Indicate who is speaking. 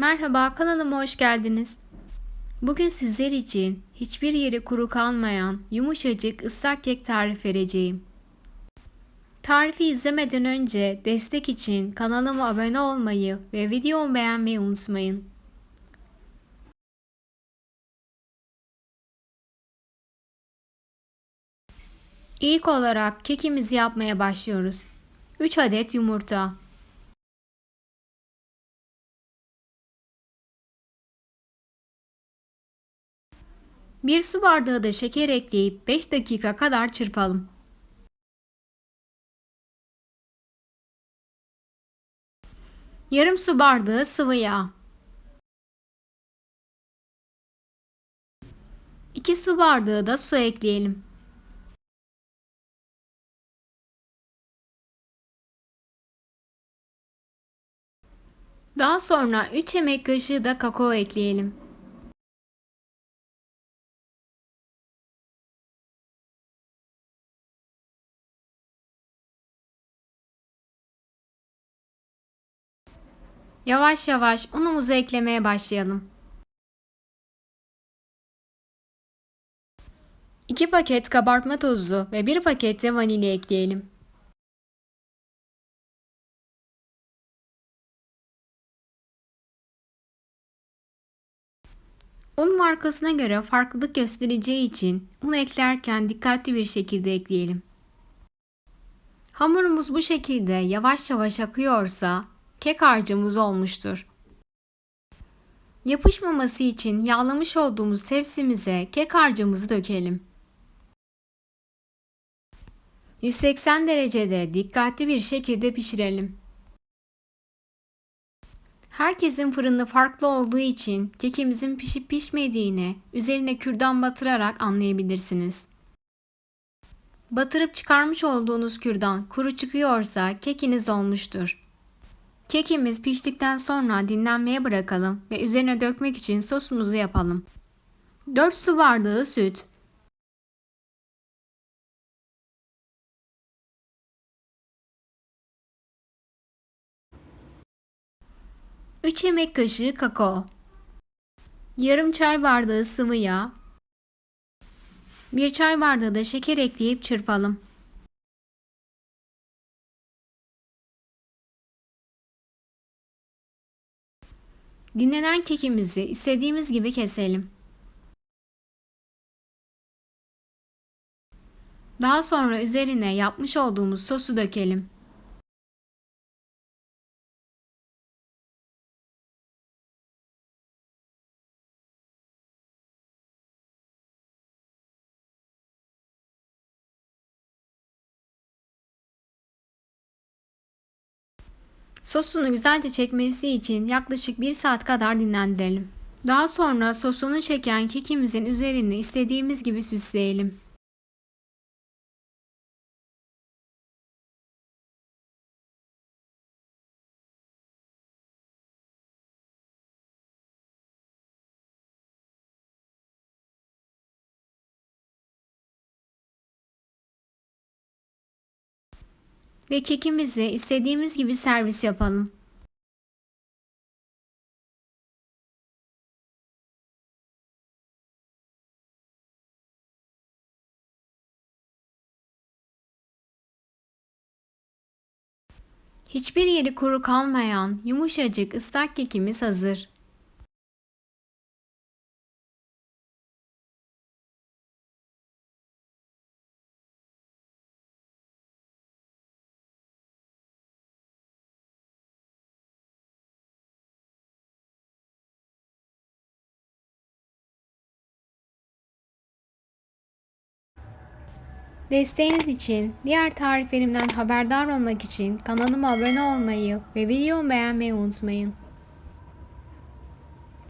Speaker 1: Merhaba kanalıma hoş geldiniz. Bugün sizler için hiçbir yeri kuru kalmayan yumuşacık ıslak kek tarif vereceğim. Tarifi izlemeden önce destek için kanalıma abone olmayı ve videomu beğenmeyi unutmayın. İlk olarak kekimizi yapmaya başlıyoruz. 3 adet yumurta, Bir su bardağı da şeker ekleyip 5 dakika kadar çırpalım. Yarım su bardağı sıvı yağ. 2 su bardağı da su ekleyelim. Daha sonra 3 yemek kaşığı da kakao ekleyelim. Yavaş yavaş unumuzu eklemeye başlayalım. 2 paket kabartma tozu ve 1 paket de vanilya ekleyelim. Un markasına göre farklılık göstereceği için un eklerken dikkatli bir şekilde ekleyelim. Hamurumuz bu şekilde yavaş yavaş akıyorsa kek harcımız olmuştur. Yapışmaması için yağlamış olduğumuz tepsimize kek harcımızı dökelim. 180 derecede dikkatli bir şekilde pişirelim. Herkesin fırını farklı olduğu için kekimizin pişip pişmediğini üzerine kürdan batırarak anlayabilirsiniz. Batırıp çıkarmış olduğunuz kürdan kuru çıkıyorsa kekiniz olmuştur. Kekimiz piştikten sonra dinlenmeye bırakalım ve üzerine dökmek için sosumuzu yapalım. 4 su bardağı süt, 3 yemek kaşığı kakao, yarım çay bardağı sıvı yağ, 1 çay bardağı da şeker ekleyip çırpalım. Dinlenen kekimizi istediğimiz gibi keselim. Daha sonra üzerine yapmış olduğumuz sosu dökelim. Sosunu güzelce çekmesi için yaklaşık 1 saat kadar dinlendirelim. Daha sonra sosunu çeken kekimizin üzerine istediğimiz gibi süsleyelim. Ve kekimizi istediğimiz gibi servis yapalım. Hiçbir yeri kuru kalmayan yumuşacık ıslak kekimiz hazır. Desteğiniz için, diğer tariflerimden haberdar olmak için kanalıma abone olmayı ve videomu beğenmeyi unutmayın.